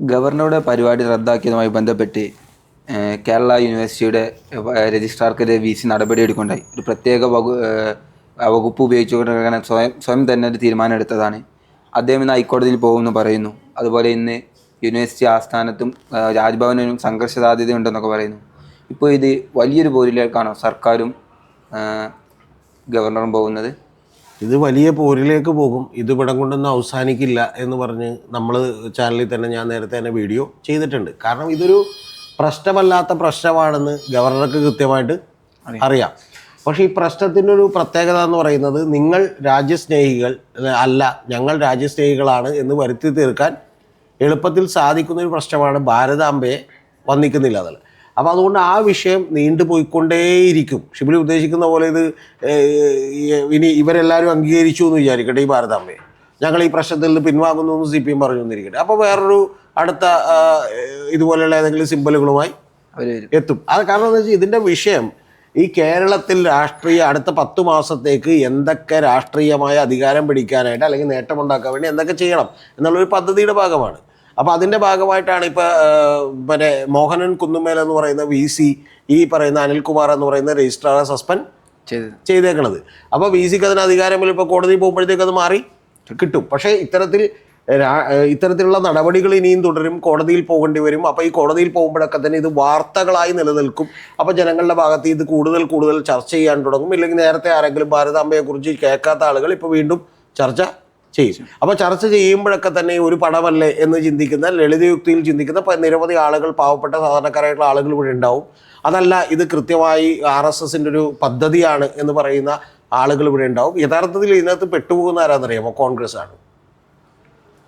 ഗവർണറുടെ പരിപാടി റദ്ദാക്കിയതുമായി ബന്ധപ്പെട്ട് കേരള യൂണിവേഴ്സിറ്റിയുടെ രജിസ്ട്രാർക്കെതിരെ വി സി നടപടിയെടുക്കുകയുണ്ടായി ഒരു പ്രത്യേക വകു വകുപ്പ് ഉപയോഗിച്ചുകൊണ്ട് സ്വയം സ്വയം തന്നെ ഒരു തീരുമാനം എടുത്തതാണ് അദ്ദേഹം ഇന്ന് ഹൈക്കോടതിയിൽ പോകുമെന്ന് പറയുന്നു. അതുപോലെ ഇന്ന് യൂണിവേഴ്സിറ്റി ആസ്ഥാനത്തും രാജ്ഭവനും സംഘർഷ സാധ്യതയുണ്ടെന്നൊക്കെ പറയുന്നു. ഇപ്പോൾ ഇത് വലിയൊരു പോരിലേക്കാണോ സർക്കാരും ഗവർണറും പോകുന്നത്? ഇത് വലിയ പോരിലേക്ക് പോകും. ഇത് ഇവിടം കൊണ്ടൊന്നും അവസാനിക്കില്ല എന്ന് പറഞ്ഞ് നമ്മൾ ചാനലിൽ തന്നെ ഞാൻ നേരത്തെ തന്നെ വീഡിയോ ചെയ്തിട്ടുണ്ട്. കാരണം ഇതൊരു പ്രശ്നമല്ലാത്ത പ്രശ്നമാണെന്ന് ഗവർണർക്ക് കൃത്യമായിട്ട് അറിയാം. പക്ഷേ ഈ പ്രശ്നത്തിന്റെ ഒരു പ്രത്യേകത എന്ന് പറയുന്നത് നിങ്ങൾ രാജ്യസ്നേഹികൾ അല്ല ഞങ്ങൾ രാജ്യസ്നേഹികളാണ് എന്ന് വരുത്തി തീർക്കാൻ എളുപ്പത്തിൽ സാധിക്കുന്ന ഒരു പ്രശ്നമാണ് ഭാരതാംബയെ വന്നിക്കുന്നില്ല എന്നുള്ളത്. അപ്പോൾ അതുകൊണ്ട് ആ വിഷയം നീണ്ടുപോയിക്കൊണ്ടേയിരിക്കും ഷിബിലി ഉദ്ദേശിക്കുന്ന പോലെ ഇത് ഇനി ഇവരെല്ലാവരും അംഗീകരിച്ചു എന്ന് വിചാരിക്കട്ടെ ഈ ഭാരതാംബയെ. ഞങ്ങൾ ഈ പ്രശ്നത്തിൽ നിന്ന് പിൻവാങ്ങുന്നു എന്ന് സി പി എം പറഞ്ഞു എന്നിരിക്കട്ടെ അപ്പോൾ വേറൊരു അടുത്ത ഇതുപോലെയുള്ള ഏതെങ്കിലും സിമ്പലുകളുമായി അവർ എത്തും. അത് കാരണം എന്താ വെച്ചാൽ ഇതിന്റെ വിഷയം ഈ കേരളത്തിൽ രാഷ്ട്രീയ അടുത്ത പത്ത് മാസത്തേക്ക് എന്തൊക്കെ രാഷ്ട്രീയമായ അധികാരം പിടിക്കാനായിട്ട് അല്ലെങ്കിൽ നേട്ടമുണ്ടാക്കാൻ വേണ്ടി എന്തൊക്കെ ചെയ്യണം എന്നുള്ളൊരു പദ്ധതിയുടെ ഭാഗമാണ്. അപ്പോൾ അതിന്റെ ഭാഗമായിട്ടാണ് ഇപ്പോൾ മറ്റേ മോഹനൻ കുന്നുമേൽ എന്ന് പറയുന്ന വി സി ഈ പറയുന്ന അനിൽകുമാർ എന്ന് പറയുന്ന രജിസ്ട്രാറെ സസ്പെൻഡ് ചെയ്തേക്കണത്. അപ്പോൾ വി സിക്ക് അതിന് അധികാരമില്ല. ഇപ്പോൾ കോടതി പോകുമ്പോഴത്തേക്ക് അത് മാറി കിട്ടും. പക്ഷേ ഇത്തരത്തിൽ ഇത്തരത്തിലുള്ള നടപടികൾ ഇനിയും തുടരും. കോടതിയിൽ പോകേണ്ടി വരും. അപ്പോൾ ഈ കോടതിയിൽ പോകുമ്പോഴൊക്കെ തന്നെ ഇത് വാർത്തകളായി നിലനിൽക്കും. അപ്പോൾ ജനങ്ങളുടെ ഭാഗത്ത് ഇത് കൂടുതൽ കൂടുതൽ ചർച്ച ചെയ്യാൻ തുടങ്ങും. ഇല്ലെങ്കിൽ നേരത്തെ ആരെങ്കിലും ഭാരതാംബയെക്കുറിച്ച് കേൾക്കാത്ത ആളുകൾ ഇപ്പോൾ വീണ്ടും ചർച്ച ചെയ്യും. അപ്പോൾ ചർച്ച ചെയ്യുമ്പോഴൊക്കെ തന്നെ ഒരു പടമല്ലേ എന്ന് ചിന്തിക്കുന്ന ലളിതയുക്തിയിൽ ചിന്തിക്കുന്ന നിരവധി ആളുകൾ പാവപ്പെട്ട സാധാരണക്കാരായിട്ടുള്ള ആളുകൾ ഇവിടെ ഉണ്ടാവും. അതല്ല ഇത് കൃത്യമായി ആർ എസ് എസിന്റെ ഒരു പദ്ധതിയാണ് എന്ന് പറയുന്ന ആളുകൾ ഇവിടെ ഉണ്ടാവും. യഥാർത്ഥത്തിൽ ഇതിനകത്ത് പെട്ടുപോകുന്ന ആരാന്നറിയാമോ? കോൺഗ്രസ് ആണ്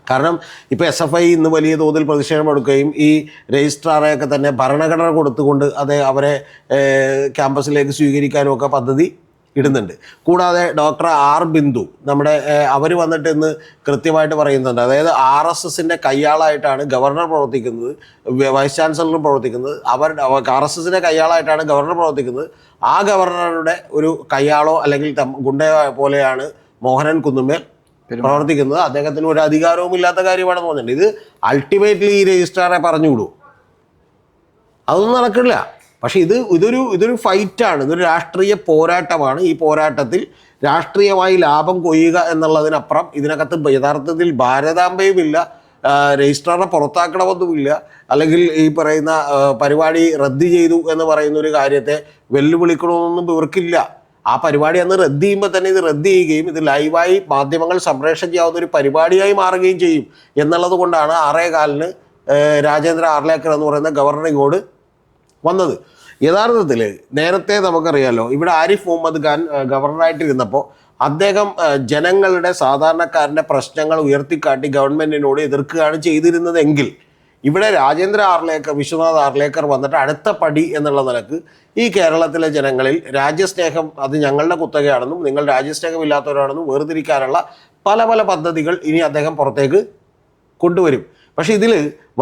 കാരണം ഇപ്പോൾ എസ് എഫ് ഐ ഇന്ന് വലിയ തോതിൽ പ്രതിഷേധം എടുക്കുകയും ഈ രജിസ്ട്രാറെയൊക്കെ തന്നെ ഭരണഘടന കൊടുത്തുകൊണ്ട് അത് അവരെ ക്യാമ്പസിലേക്ക് സ്വീകരിക്കാനും ഒക്കെ പദ്ധതി ഇടുന്നുണ്ട്. കൂടാതെ ഡോക്ടർ ആർ ബിന്ദു നമ്മുടെ അവർ വന്നിട്ട് ഇന്ന് കൃത്യമായിട്ട് പറയുന്നുണ്ട്. അതായത് ആർ എസ് എസിന്റെ കയ്യാളായിട്ടാണ് ഗവർണർ പ്രവർത്തിക്കുന്നത് വൈസ് ചാൻസലറും പ്രവർത്തിക്കുന്നത്. അവർ ആർ എസ് എസിന്റെ കയ്യാളായിട്ടാണ് ഗവർണർ പ്രവർത്തിക്കുന്നത്. ആ ഗവർണറുടെ ഒരു കയ്യാളോ അല്ലെങ്കിൽ ഗുണ്ട ഗുണ്ടയോ പോലെയാണ് മോഹനൻ കുന്നുമേൽ പ്രവർത്തിക്കുന്നത്. അദ്ദേഹത്തിന് ഒരു അധികാരവും ഇല്ലാത്ത കാര്യമാണെന്ന് തോന്നുന്നുണ്ട് ഇത് അൾട്ടിമേറ്റ്ലി ഈ രജിസ്ട്രാറെ പറഞ്ഞുവിടൂ. അതൊന്നും നടക്കില്ല. പക്ഷെ ഇത് ഇതൊരു ഇതൊരു ഫൈറ്റാണ്. ഇതൊരു രാഷ്ട്രീയ പോരാട്ടമാണ്. ഈ പോരാട്ടത്തിൽ രാഷ്ട്രീയമായി ലാഭം കൊയ്യുക എന്നുള്ളതിനപ്പുറം ഇതിനകത്ത് യഥാർത്ഥത്തിൽ ഭാരതാംബയുമില്ല ആ, രജിസ്ട്രാറിനെ പുറത്താക്കണമെന്നുമില്ല അല്ലെങ്കിൽ ഈ പറയുന്ന പരിപാടി റദ്ദ് ചെയ്തു എന്ന് പറയുന്ന ഒരു കാര്യത്തെ വെല്ലുവിളിക്കണമെന്നൊന്നും ഇവർക്കില്ല. ആ പരിപാടി അന്ന് റദ്ദ് ചെയ്യുമ്പോൾ തന്നെ ഇത് റദ്ദ് ചെയ്യുകയും ഇത് ലൈവായി മാധ്യമങ്ങൾ സംപ്രേഷണം ചെയ്യാവുന്ന ഒരു പരിപാടിയായി മാറുകയും ചെയ്യും എന്നുള്ളത് കൊണ്ടാണ് ആറേ കാലിന് രാജേന്ദ്ര ആർലേക്കർ എന്ന് പറയുന്ന ഗവർണർ ഇങ്ങോട്ട് വന്നത്. യഥാർത്ഥത്തിൽ നേരത്തെ നമുക്കറിയാലോ ഇവിടെ ആരിഫ് മുഹമ്മദ് ഖാൻ ഗവർണറായിട്ടിരുന്നപ്പോൾ അദ്ദേഹം ജനങ്ങളുടെ സാധാരണക്കാരന്റെ പ്രശ്നങ്ങൾ ഉയർത്തിക്കാട്ടി ഗവൺമെന്റിനോട് എതിർക്കുകയാണ് ചെയ്തിരുന്നതെങ്കിൽ ഇവിടെ രാജേന്ദ്ര ആർലേക്കർ വിശ്വനാഥ് ആർലേക്കർ വന്നിട്ട് അടുത്ത പടി എന്നുള്ള നിലയ്ക്ക് ഈ കേരളത്തിലെ ജനങ്ങളിൽ രാജ്യസ്നേഹം അത് ഞങ്ങളുടെ കുത്തകയാണെന്നും നിങ്ങൾ രാജ്യസ്നേഹമില്ലാത്തവരാണെന്നും വേർതിരിക്കാനുള്ള പല പല പദ്ധതികൾ ഇനി അദ്ദേഹം പുറത്തേക്ക് കൊണ്ടുവരും. പക്ഷേ ഇതിൽ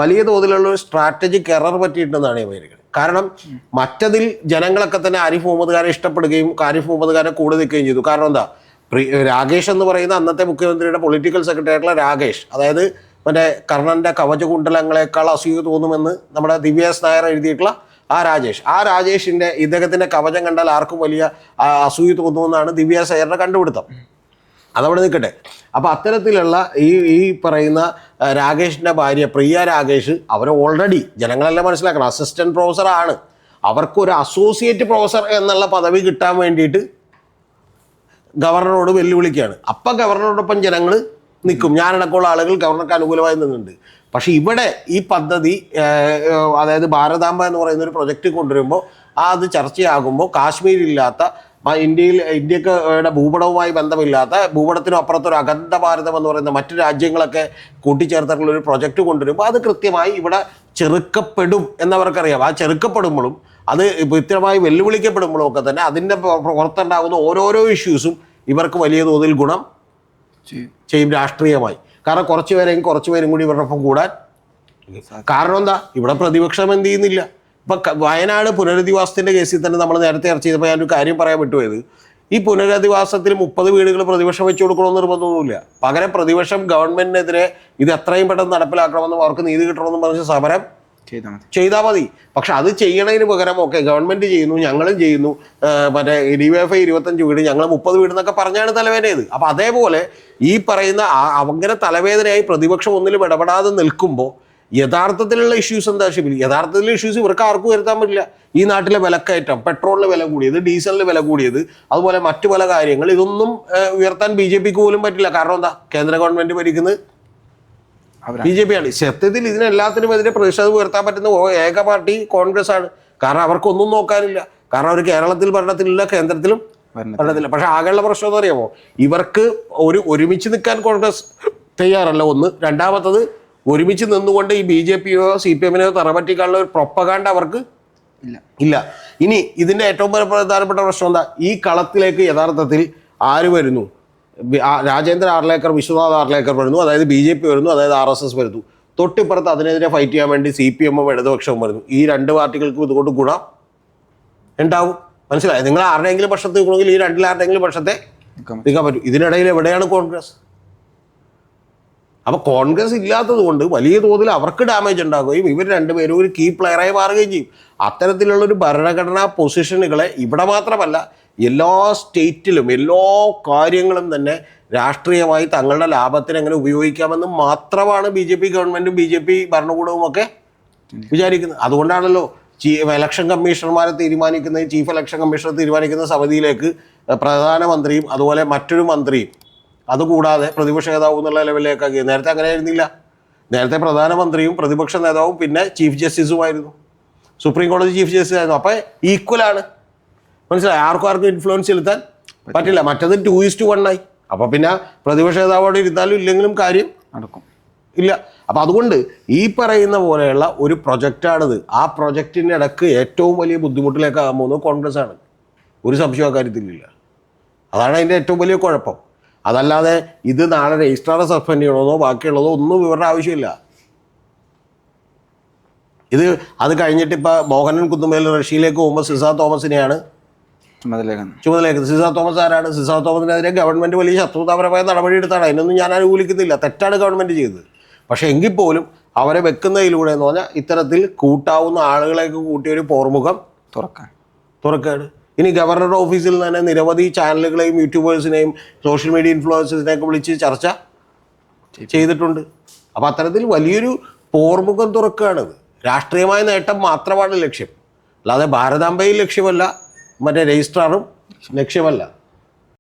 വലിയ തോതിലുള്ള ഒരു സ്ട്രാറ്റജിക് എറർ പറ്റിയിട്ടുണ്ടെന്നാണ് ഈ വിചാരിക്കുന്നത് കാരണം മറ്റതിൽ ജനങ്ങളൊക്കെ തന്നെ ആരിഫ് മുഹമ്മദ് ഖാനെ ഇഷ്ടപ്പെടുകയും ആരിഫ് മുഹമ്മദ് ഖാനെ കൂടെ നിൽക്കുകയും ചെയ്തു. കാരണം എന്താ? രാകേഷ് എന്ന് പറയുന്ന അന്നത്തെ മുഖ്യമന്ത്രിയുടെ പൊളിറ്റിക്കൽ സെക്രട്ടറി ആയിട്ടുള്ള രാകേഷ് അതായത് മറ്റേ കർണന്റെ കവചകുണ്ടലങ്ങളെക്കാൾ അസൂയ തോന്നുമെന്ന് നമ്മുടെ ദിവ്യാസ് നായർ എഴുതിയിട്ടുള്ള ആ രാജേഷ്. ആ രാജേഷിന്റെ ഇദ്ദേഹത്തിന്റെ കവചം കണ്ടാൽ ആർക്കും വലിയ അസൂയ തോന്നുമെന്നാണ് ദിവ്യ എസ് നായരുടെ കണ്ടുപിടുത്തം അതവിടെ നിൽക്കട്ടെ. അപ്പോൾ അത്തരത്തിലുള്ള ഈ ഈ പറയുന്ന രാകേഷിന്റെ ഭാര്യ പ്രിയ രാകേഷ് അവർ ഓൾറെഡി ജനങ്ങളെല്ലാം മനസ്സിലാക്കണം. അസിസ്റ്റന്റ് പ്രൊഫസർ ആണ്. അവർക്കൊരു അസോസിയേറ്റ് പ്രൊഫസർ എന്നുള്ള പദവി കിട്ടാൻ വേണ്ടിയിട്ട് ഗവർണറോട് വെല്ലുവിളിക്കുകയാണ്. അപ്പം ഗവർണറോടൊപ്പം ജനങ്ങൾ നിൽക്കും. ഞാനടക്കമുള്ള ആളുകൾ ഗവർണർക്ക് അനുകൂലമായി നിന്നുണ്ട് പക്ഷേ ഇവിടെ ഈ പദ്ധതി അതായത് ഭാരതാംബ എന്ന് പറയുന്ന ഒരു പ്രൊജക്റ്റ് കൊണ്ടുവരുമ്പോൾ അത് ചർച്ചയാകുമ്പോൾ കാശ്മീരില്ലാത്ത മ- ഇന്ത്യയിൽ ഇന്ത്യയ്ക്ക് യുടെ ഭൂപടവുമായി ബന്ധമില്ലാത്ത ഭൂപടത്തിനും അപ്പുറത്തൊരു അഖണ്ഡ ഭാരതം എന്ന് പറയുന്ന മറ്റു രാജ്യങ്ങളൊക്കെ കൂട്ടിച്ചേർത്തിട്ടുള്ള ഒരു പ്രൊജക്റ്റ് കൊണ്ടുവരുമ്പോൾ അത് കൃത്യമായി ഇവിടെ ചെറുക്കപ്പെടും എന്നവർക്കറിയാം. ആ ചെറുക്കപ്പെടുമ്പോഴും അത് കൃത്യമായി വെല്ലുവിളിക്കപ്പെടുമ്പോഴും ഒക്കെ തന്നെ അതിന്റെ പുറ- പുറത്തുണ്ടാകുന്ന ഓരോരോ ഇഷ്യൂസും ഇവർക്ക് വലിയ തോതിൽ ഗുണം ചെയ്യും ചെയ്യും രാഷ്ട്രീയമായി. കാരണം കുറച്ച് പേരെയും കുറച്ച് പേരും കൂടി ഇവരുടെ ഒപ്പം കൂടാൻ. കാരണം എന്താ? ഇവിടെ പ്രതിപക്ഷം എന്ത് ചെയ്യുന്നില്ല. ഇപ്പൊ വയനാട് പുനരധിവാസത്തിന്റെ കേസിൽ തന്നെ നമ്മൾ നേരത്തെ ചർച്ച ചെയ്തപ്പോൾ ഞാനൊരു കാര്യം പറയാൻ വിട്ടുപോയത്. ഈ പുനരധിവാസത്തിൽ മുപ്പത് വീടുകൾ പ്രതിപക്ഷം വെച്ചു കൊടുക്കണമെന്ന് നിർബന്ധമൊന്നുമില്ല. പകരം പ്രതിപക്ഷം ഗവൺമെന്റിനെതിരെ ഇത് എത്രയും പെട്ടെന്ന് നടപ്പിലാക്കണമെന്നും അവർക്ക് നീതി കിട്ടണമെന്നും പറഞ്ഞ് സമരം ചെയ്താൽ മതി. പക്ഷെ അത് ചെയ്യണതിന് പകരം ഓക്കെ ഗവൺമെന്റ് ചെയ്യുന്നു ഞങ്ങളും ചെയ്യുന്നു. മറ്റേ ഡി വൈ എഫ് ഐ ഇരുപത്തഞ്ച് വീട് ഞങ്ങൾ മുപ്പത് വീട് എന്നൊക്കെ പറഞ്ഞാണ് തലവേദനയത് അപ്പൊ അതേപോലെ ഈ പറയുന്ന അങ്ങനെ തലവേദനയായി പ്രതിപക്ഷം ഒന്നിലും ഇടപെടാതെ നിൽക്കുമ്പോൾ യഥാർത്ഥത്തിലുള്ള ഇഷ്യൂസ് എന്താ ഷിബിൽ? യഥാർത്ഥത്തിലുള്ള ഇഷ്യൂസ് ഇവർക്ക് ആർക്കും വരുത്താൻ പറ്റില്ല. ഈ നാട്ടിലെ വിലക്കയറ്റം പെട്രോളിന് വില കൂടിയത് ഡീസലിന് വില കൂടിയത് അതുപോലെ മറ്റു പല കാര്യങ്ങൾ ഇതൊന്നും ഉയർത്താൻ ബി ജെ പിക്ക് പോലും പറ്റില്ല. കാരണം എന്താ? കേന്ദ്ര ഗവൺമെന്റ് ഭരിക്കുന്നത് ബി ജെ പി ആണ് സത്യത്തിൽ ഇതിനെല്ലാത്തിനും എതിരെ പ്രതിഷേധം ഉയർത്താൻ പറ്റുന്ന ഏക പാർട്ടി കോൺഗ്രസ് ആണ് കാരണം അവർക്കൊന്നും നോക്കാനില്ല. കാരണം അവർ കേരളത്തിൽ ഭരണത്തിലില്ല കേന്ദ്രത്തിലും ഭരണത്തിലില്ല. ഭരണത്തില്ല പക്ഷെ ആകെയുള്ള പ്രശ്നം എന്ന് അറിയാമോ ഇവർക്ക് ഒരു ഒരുമിച്ച് നിൽക്കാൻ കോൺഗ്രസ് തയ്യാറല്ല. ഒന്ന്. രണ്ടാമത്തത് ഒരുമിച്ച് നിന്നുകൊണ്ട് ഈ ബി ജെ പിയോ സി പി എമ്മിനെയോ തറപറ്റിക്കാനുള്ള ഒരു പ്രൊപ്പകാണ്ട് അവർക്ക് ഇല്ല. ഇല്ല. ഇനി ഇതിന്റെ ഏറ്റവും പ്രധാനപ്പെട്ട പ്രശ്നം എന്താ? ഈ കളത്തിലേക്ക് യഥാർത്ഥത്തിൽ ആര് വരുന്നു? രാജേന്ദ്ര ആർലേക്കർ വിശ്വനാഥ് ആർലേക്കർ വരുന്നു. അതായത് ബി ജെ പി വരുന്നു അതായത് ആർ എസ് എസ് വരുന്നു. തൊട്ടിപ്പുറത്ത് അതിനെതിരെ ഫൈറ്റ് ചെയ്യാൻ വേണ്ടി സി പി എമ്മും ഇടതുപക്ഷവും വരുന്നു. ഈ രണ്ട് പാർട്ടികൾക്കും ഇതുകൊണ്ട് ഗുണം ഉണ്ടാവും. മനസ്സിലായി? നിങ്ങൾ ആരുടെയെങ്കിലും പക്ഷത്ത് നിൽക്കണമെങ്കിൽ ഈ രണ്ടിൽ ആരുടെയെങ്കിലും പക്ഷത്തെ നിൽക്കാൻ പറ്റും. ഇതിനിടയിൽ എവിടെയാണ് കോൺഗ്രസ്? അപ്പൊ കോൺഗ്രസ് ഇല്ലാത്തത് കൊണ്ട് വലിയ തോതിൽ അവർക്ക് ഡാമേജ് ഉണ്ടാകുകയും ഇവർ രണ്ടുപേരും ഒരു കീ പ്ലെയറായി മാറുകയും ചെയ്യും. അത്തരത്തിലുള്ള ഒരു ഭരണഘടനാ പൊസിഷനുകളെ ഇവിടെ മാത്രമല്ല എല്ലാ സ്റ്റേറ്റിലും എല്ലാ കാര്യങ്ങളും തന്നെ രാഷ്ട്രീയമായി തങ്ങളുടെ ലാഭത്തിന് എങ്ങനെ ഉപയോഗിക്കാമെന്ന് മാത്രമാണ് ബി ജെ പി ഗവൺമെന്റും ബി ജെ പി ഭരണകൂടവും ഒക്കെ വിചാരിക്കുന്നത്. അതുകൊണ്ടാണല്ലോ ചീഫ് ഇലക്ഷൻ കമ്മീഷണർമാരെ തീരുമാനിക്കുന്ന ചീഫ് ഇലക്ഷൻ കമ്മീഷണർ തീരുമാനിക്കുന്ന സമിതിയിലേക്ക് പ്രധാനമന്ത്രിയും അതുപോലെ മറ്റൊരു മന്ത്രിയും അതുകൂടാതെ പ്രതിപക്ഷ നേതാവ് എന്നുള്ള ലെവലിലേക്കാക്കി നേരത്തെ അങ്ങനെ ആയിരുന്നില്ല. നേരത്തെ പ്രധാനമന്ത്രിയും പ്രതിപക്ഷ നേതാവും പിന്നെ ചീഫ് ജസ്റ്റിസുമായിരുന്നു. സുപ്രീം കോടതി ചീഫ് ജസ്റ്റിസ് ആയിരുന്നു അപ്പോൾ ഈക്വലാണ് മനസ്സിലായി? ആർക്കും ആർക്കും ഇൻഫ്ലുവൻസ് ചെലുത്താൻ പറ്റില്ല. മറ്റത് ടു ഈസ്റ്റ് വൺ ആയി. അപ്പോൾ പിന്നെ പ്രതിപക്ഷ നേതാവോട് ഇരുന്നാലും ഇല്ലെങ്കിലും കാര്യം നടക്കും. ഇല്ല. അപ്പം അതുകൊണ്ട് ഈ പറയുന്ന പോലെയുള്ള ഒരു പ്രൊജക്റ്റാണിത് ആ പ്രൊജക്റ്റിന്റെ ഇടയ്ക്ക് ഏറ്റവും വലിയ ബുദ്ധിമുട്ടിലേക്കാകാൻ പോകുന്നത് കോൺഗ്രസ് ആണ് ഒരു സംശയം ആ കാര്യത്തിലില്ല. അതാണ് അതിന്റെ ഏറ്റവും വലിയ കുഴപ്പം. അതല്ലാതെ ഇത് നാളെ രജിസ്ട്രാറെ സസ്പെൻഡ് ചെയ്യണമെന്നോ ബാക്കിയുള്ളതോ ഒന്നും ഇവരുടെ ആവശ്യമില്ല. ഇത് അത് കഴിഞ്ഞിട്ട് ഇപ്പം മോഹനൻ കുന്നുമേൽ റഷ്യയിലേക്ക് പോകുമ്പോൾ സിസ തോമസിനെയാണ്. ചുമതലയേക്കുന്നത് സിസ തോമസ് ആരാണ്? സിസ തോമസിനെതിരെ ഗവൺമെന്റ് വലിയ ശത്രുതാപരമായ നടപടി എടുത്താണ് അതിനൊന്നും ഞാൻ അനുകൂലിക്കുന്നില്ല തെറ്റാണ് ഗവൺമെന്റ് ചെയ്തത്. പക്ഷേ എങ്കിൽ പോലും അവരെ വെക്കുന്നതിലൂടെ എന്ന് പറഞ്ഞാൽ ഇത്തരത്തിൽ കൂട്ടാവുന്ന ആളുകളെയൊക്കെ കൂട്ടിയൊരു പോർമുഖം തുറക്കാൻ. തുറക്കാണ്. ഇനി ഗവർണറുടെ ഓഫീസിൽ തന്നെ നിരവധി ചാനലുകളെയും യൂട്യൂബേഴ്സിനെയും സോഷ്യൽ മീഡിയ ഇൻഫ്ലുവൻസേഴ്സിനെയൊക്കെ വിളിച്ച് ചർച്ച ചെയ്തിട്ടുണ്ട്. അപ്പം അത്തരത്തിൽ വലിയൊരു പോർമുഖം തുറക്കുകയാണിത് രാഷ്ട്രീയമായ നേട്ടം മാത്രമാണ് ലക്ഷ്യം. അല്ലാതെ ഭാരതാംബയിൽ ലക്ഷ്യമല്ല മറ്റേ രജിസ്ട്രാറും ലക്ഷ്യമല്ല.